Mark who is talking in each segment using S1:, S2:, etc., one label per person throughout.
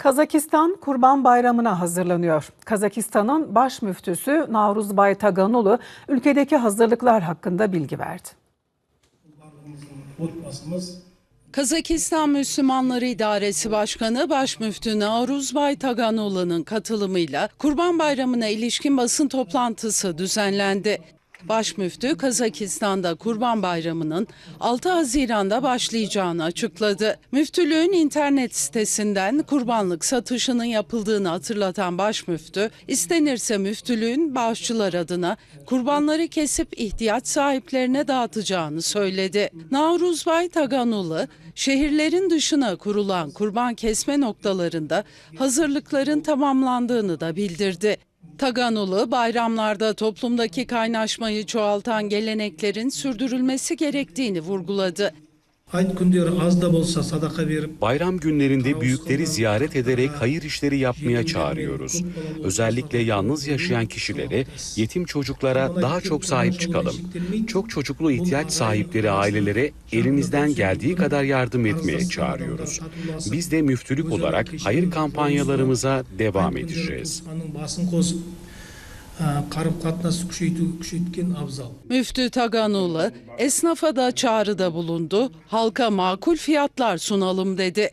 S1: Kazakistan Kurban Bayramı'na hazırlanıyor. Kazakistan'ın baş müftüsü Navruzbay Taganulu ülkedeki hazırlıklar hakkında bilgi verdi.
S2: Kazakistan Müslümanları İdaresi Başkanı Başmüftü Navruzbay Taganolu'nun katılımıyla Kurban Bayramı'na ilişkin basın toplantısı düzenlendi. Başmüftü Kazakistan'da Kurban Bayramı'nın 6 Haziran'da başlayacağını açıkladı. Müftülüğün internet sitesinden kurbanlık satışının yapıldığını hatırlatan Başmüftü, istenirse müftülüğün bağışçılar adına kurbanları kesip ihtiyaç sahiplerine dağıtacağını söyledi. Navruzbay Taganulu, şehirlerin dışına kurulan kurban kesme noktalarında hazırlıkların tamamlandığını da bildirdi. Taganulu bayramlarda toplumdaki kaynaşmayı çoğaltan geleneklerin sürdürülmesi gerektiğini vurguladı.
S3: Ayet günleri az da bolsa sadaka verip
S4: Bayram günlerinde büyükleri ziyaret ederek hayır işleri yapmaya çağırıyoruz. Özellikle yalnız yaşayan kişilere, yetim çocuklara daha çok sahip çıkalım. Çok çocuklu ihtiyaç sahipleri ailelere elimizden geldiği kadar yardım etmeye çağırıyoruz. Biz de müftülük olarak hayır kampanyalarımıza devam edeceğiz
S3: Kurbanın basın kozup karım katnası күшейту күшейткен абзал.
S2: Müftü Taganulu esnafa da çağrıda bulundu. Halka makul fiyatlar sunalım dedi.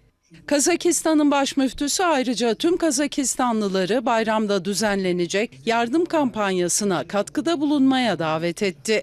S2: Kazakistan'ın baş müftüsü ayrıca tüm Kazakistanlıları bayramda düzenlenecek yardım kampanyasına katkıda bulunmaya davet etti.